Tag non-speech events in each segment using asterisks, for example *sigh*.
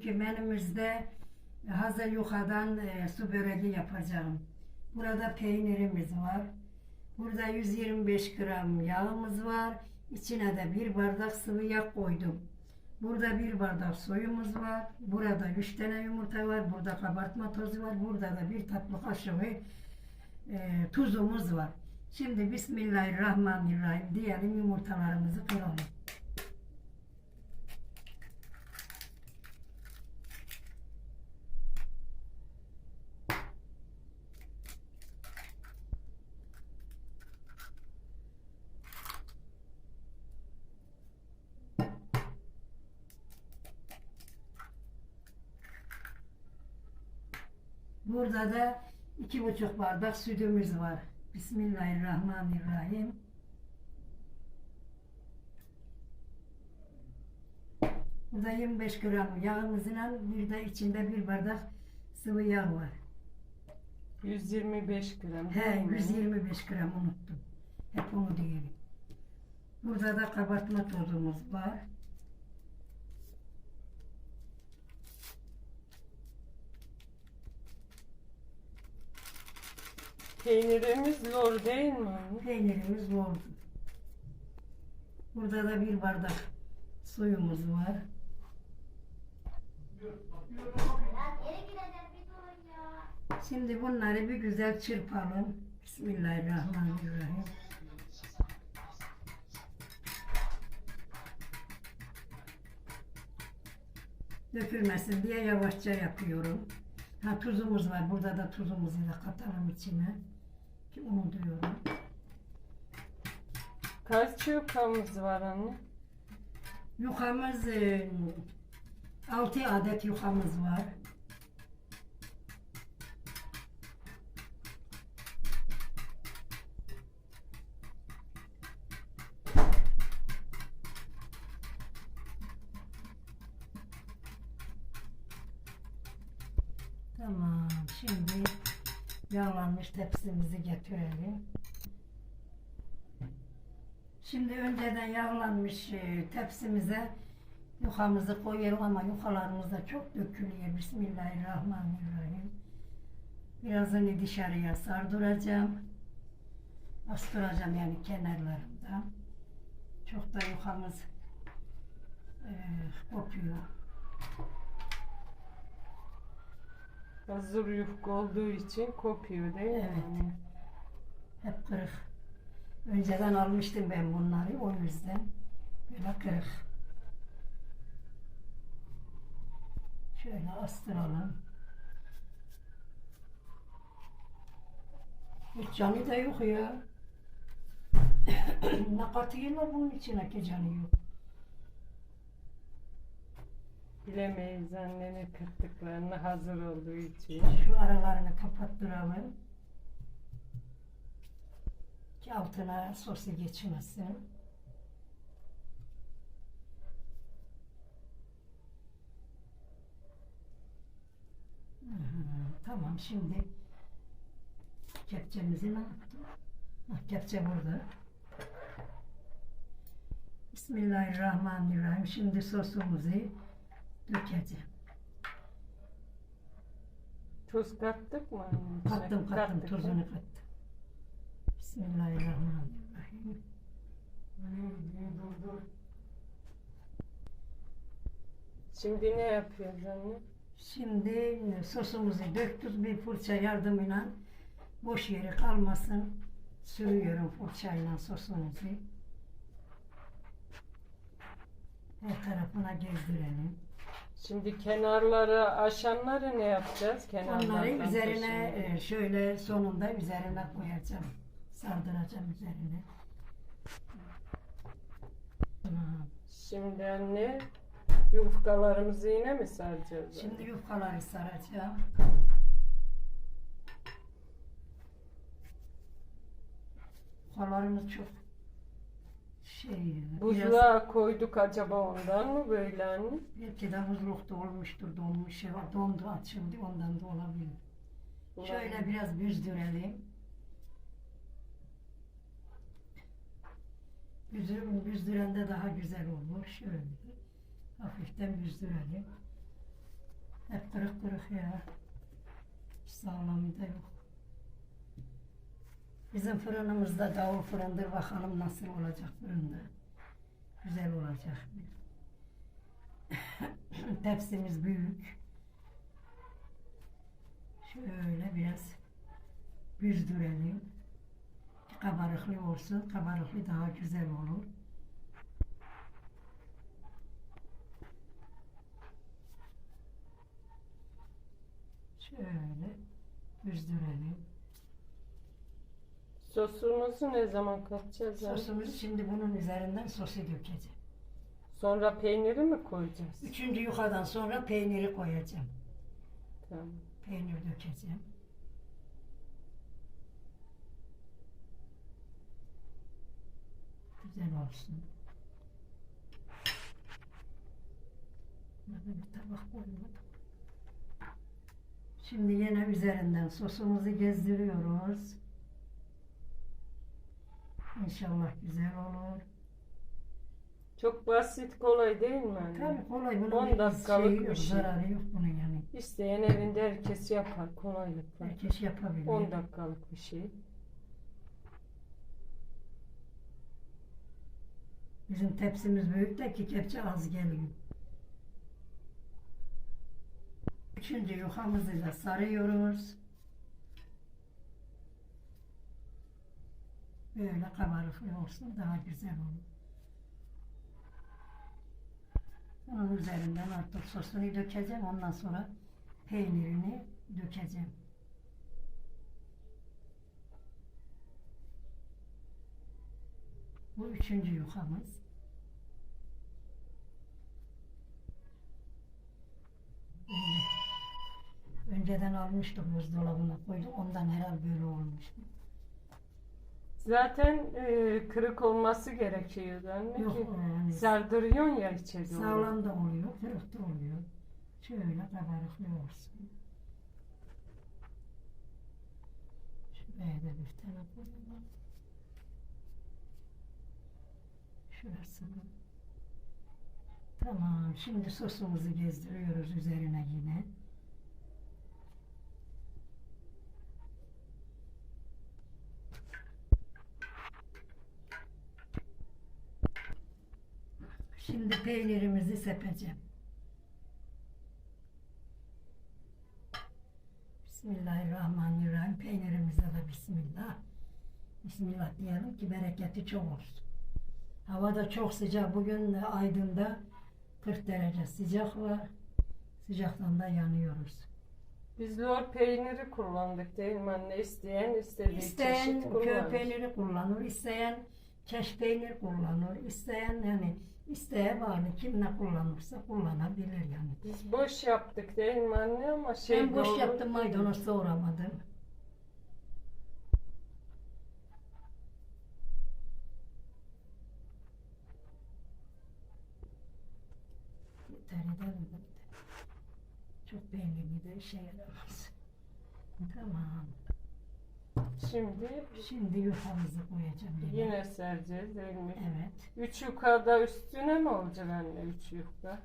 Bugünkü menümüzde hazır yukadan e, su böreği yapacağım. Burada peynirimiz var. Burada 125 gram yağımız var. İçine de bir bardak sıvı yağ koydum. Burada bir bardak suyumuz var. Burada 3 tane yumurta var. Burada kabartma tozu var. Burada da bir tatlı kaşığı e, tuzumuz var. Şimdi Bismillahirrahmanirrahim diyelim yumurtalarımızı kıralım. Burada da iki buçuk bardak sütümüz var. Bismillahirrahmanirrahim. Burada 25 gram yağımızla bir de içinde bir bardak sıvı yağ var. 125 gram. He, değil mi? 125 gram unuttum. Hep onu diyelim. Burada da kabartma tozumuz var. Peynirimiz lor değil mi? Peynirimiz oldu. Burada da bir bardak suyumuz var. Şimdi bunları bir güzel çırpalım. Bismillahirrahmanirrahim. Dökülmesin diye yavaşça yapıyorum. Ha tuzumuz var. Burada da tuzumuzu da katalım içine. Ki onu diyorum. Kaç yukamız var anne? Yukamız 6 adet yukamız var. Tamam, şimdi yağlanmış tepsimizi getirelim. Şimdi önceden yağlanmış e, tepsimize yufamızı koyuyorum ama yukalarımız da çok dökülüyor. Bismillahirrahmanirrahim. Birazını dışarıya sardıracağım. Astıracağım yani kenarlarında. Çok da yufamız e, kopuyor. Hazır yufka olduğu için kopuyor değil mi? Evet. Hep kırık. Önceden almıştım ben bunları o yüzden. Böyle kırık. Şöyle astıralım. Hiç canı da yok ya. *coughs* ne katıyorlar bunun içine ki canı yok. Bilemeyiz annenin kırtıklarını hazır olduğu için. Şu aralarını kapattıralım. Ki altına sosu geçmesin. Tamam şimdi kepçemizi ne yaptım? Ha, kepçe burada. Bismillahirrahmanirrahim. Şimdi sosumuzu dökeceğim. Tuz kattık mı? Kattım kattım Kattık, tuzunu kattım. Bismillahirrahmanirrahim. Şimdi ne yapıyoruz anne? Şimdi sosumuzu döktük bir fırça yardımıyla boş yeri kalmasın. Sürüyorum fırçayla sosumuzu. Her tarafına gezdirelim. Şimdi kenarları aşanları ne yapacağız? Onları Kenarlardan üzerine e, şöyle sonunda üzerine koyacağım. Sardıracağım üzerine. Tamam. Şimdi anne yufkalarımızı yine mi saracağız? Şimdi yufkaları saracağım. Yufkalarımız çok şey, biraz, Buzluğa koyduk acaba ondan mı böyle anne? belki de buzlukta olmuştur, donmuş ya, dondu açıldı ondan da olabilir. Şöyle biraz büzdürelim. Büzdür, büzdürende daha güzel olur. Şöyle hafiften büzdürelim. Hep kırık kırık ya. Hiç sağlamı da yok. Bizim fırınımızda davul fırındır. Bakalım nasıl olacak fırında. Güzel olacak? *coughs* Tepsimiz büyük. Şöyle biraz büzdürelim. Kabarıklı olsun. Kabarıklı daha güzel olur. Şöyle büzdürelim. Sosumuzu ne zaman katacağız? Sosumuzu şimdi bunun üzerinden sosu dökeceğim. Sonra peyniri mi koyacağız? Üçüncü yukarıdan sonra peyniri koyacağım. Tamam. Peynir dökeceğim. Güzel olsun. Burada bir tabak koymadım. Şimdi yine üzerinden sosumuzu gezdiriyoruz. İnşallah güzel olur. Çok basit kolay değil mi anne? Tabii kolay bunun 10 bir dakikalık şeyi bir yok, şey. zararı yok bunun yani. İsteyen evinde herkes yapar kolaylıkla. Herkes yapabilir. 10 dakikalık bir şey. Bizim tepsimiz büyük de ki kepçe az geliyor. Üçüncü yufamızı da sarıyoruz. Böyle kabarıklı olsun daha güzel olur. Bunun üzerinden artık sosunu dökeceğim. Ondan sonra peynirini dökeceğim. Bu üçüncü yufamız. Önce- Önceden almıştık buzdolabına koydum. Ondan herhalde böyle olmuş. Zaten e, kırık olması gerekiyor anne Yok yani sardırıyorsun ya içeri sağlam da oluyor, kırık da oluyor. Şöyle kabarıklı olsun. Şuraya da bir tane koyalım. Şurasını. Tamam. Şimdi sosumuzu gezdiriyoruz üzerine yine. Şimdi peynirimizi sepeceğim. Bismillahirrahmanirrahim. Peynirimize de bismillah. Bismillah diyelim ki bereketi çok olsun. Hava da çok sıcak. Bugün de Aydın'da 40 derece sıcak var. Sıcaktan da yanıyoruz. Biz lor peyniri kullandık değil mi anne? İsteyen istediği İsteyen çeşit kullanır. peyniri kullanır, isteyen keş peynir kullanır, isteyen yani isteğe bağlı kim ne kullanırsa kullanabilir yani. Biz boş yaptık değil mi anne ama şey ben boş doğru- yaptım maydanoz doğramadım. Yeter edelim de. Çok peynirli de işe yaramaz. Tamam. Şimdi Şimdi yufamızı koyacağım yine. yine sereceğiz mi? Evet. Üç yufka üstüne mi olacak anne üç yufka?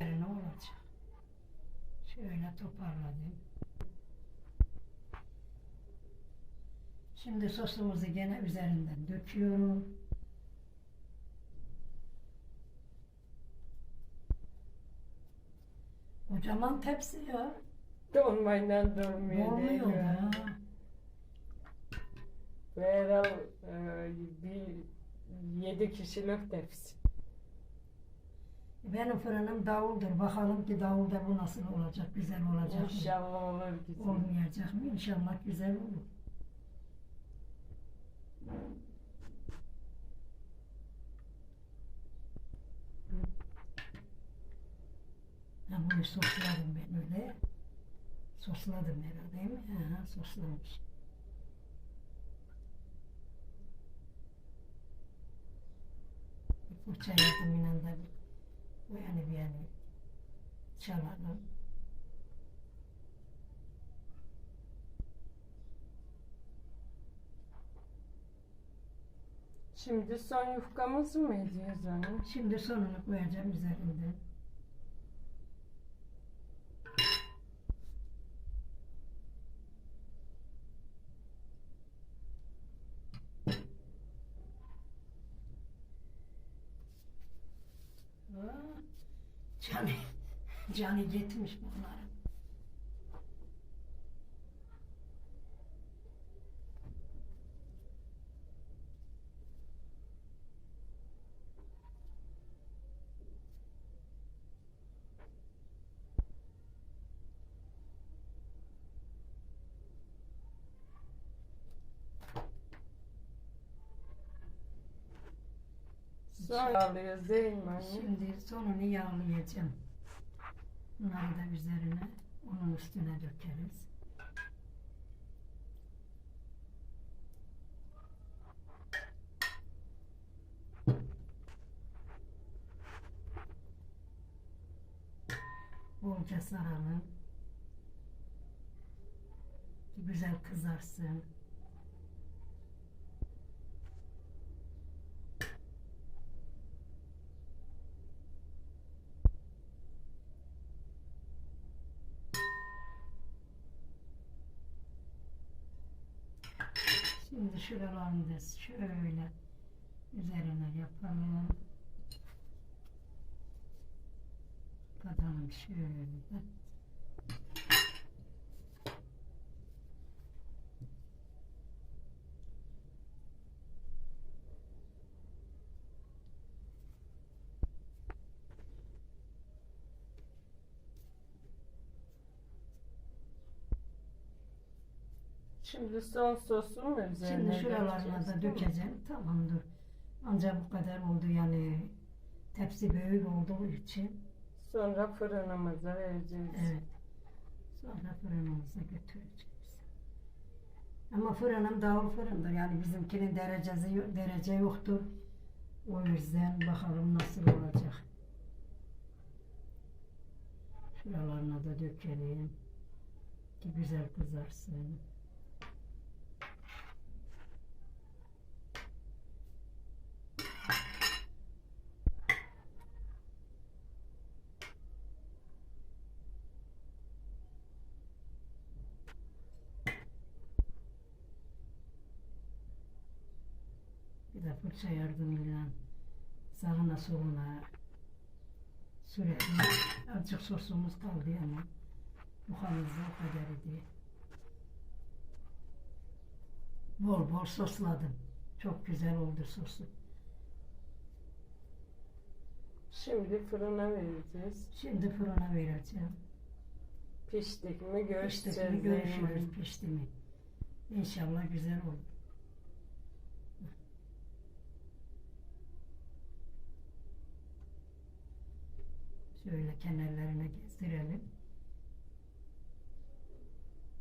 Ne olacak? Şöyle toparladım. Şimdi sosumuzu gene üzerinden döküyorum. Kocaman tepsi ya. Dolmayla durmuyor değil Olmuyor mi? ya. E, bir yedi kişilik tepsi. Benim fırınım davuldur. Bakalım ki davulda bu nasıl olacak? Güzel olacak mı? İnşallah olur güzel. Olmayacak mı? İnşallah güzel olur. Ha, bunu sosladım ben öyle. Sosladım herhalde değil mi? Ha, soslamış. Bir fırça yardımıyla da bu yani bir yani çalalım. Şimdi son yufkamızı mı ediyoruz anne? Şimdi sonunu koyacağım üzerinde. Canı, canı gitmiş bunların. Son alıyoruz değil mi anne? Şimdi sonunu yağlayacağım. Bunları da üzerine, onun üstüne dökeriz. Bolca saralım. Güzel kızarsın. Şimdi şuralarını da şöyle üzerine yapalım. Katalım şöyle. Şimdi son sosu mu üzerine Şimdi şuralarına dökeceğiz, da değil mi? dökeceğim. Tamamdır. Ancak bu kadar oldu yani tepsi büyük olduğu için. Sonra fırınımıza vereceğiz. Evet. Sonra fırınımıza götüreceğiz. Ama fırınım davul fırındır. Yani bizimkinin derecesi derece yoktur. O yüzden bakalım nasıl olacak. Şuralarına da dökelim. Ki güzel kızarsın. Bir de fırça yardımıyla sağına soluna sürekli azıcık sosumuz kaldı ama muhamızda o kadar idi. Bol bol sosladım. Çok güzel oldu sosu. Şimdi fırına vereceğiz. Şimdi fırına vereceğim. Piştik mi görüşeceğiz. Pişti mi değil mi? görüşürüz pişti mi. İnşallah güzel olur. Şöyle kenarlarına gezdirelim.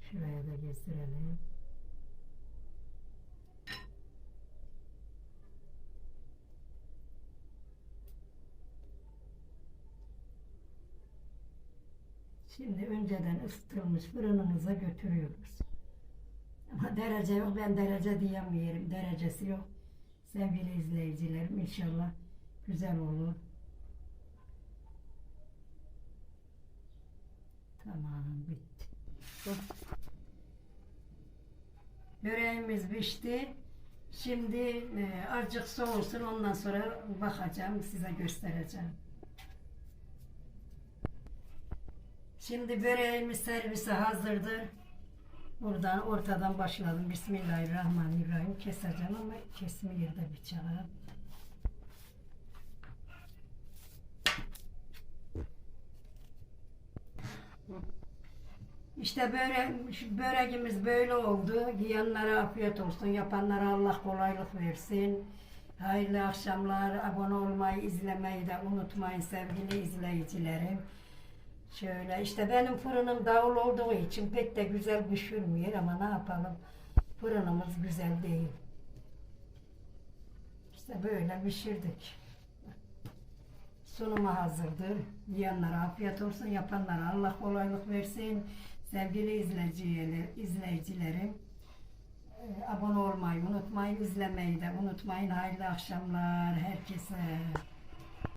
Şuraya da gezdirelim. Şimdi önceden ısıtılmış fırınımıza götürüyoruz. Ama derece yok, ben derece diyemiyorum. Derecesi yok. Sevgili izleyicilerim inşallah güzel olur. Tamam bitti. Böreğimiz pişti. Şimdi e, azıcık soğusun ondan sonra bakacağım size göstereceğim. Şimdi böreğimiz servise hazırdır. Buradan ortadan başladım. Bismillahirrahmanirrahim. Keseceğim ama kesmiyor da bıçağı. İşte böyle böreğimiz böyle oldu. Yiyenlere afiyet olsun. Yapanlara Allah kolaylık versin. Hayırlı akşamlar. Abone olmayı, izlemeyi de unutmayın sevgili izleyicilerim. Şöyle işte benim fırınım davul olduğu için pek de güzel pişirmiyor ama ne yapalım fırınımız güzel değil. İşte böyle pişirdik. Sunuma hazırdır. Yiyenlere afiyet olsun, yapanlara Allah kolaylık versin. Sevgili izleyiciler, izleyicilerim, e, abone olmayı unutmayın, izlemeyi de unutmayın. Hayırlı akşamlar herkese.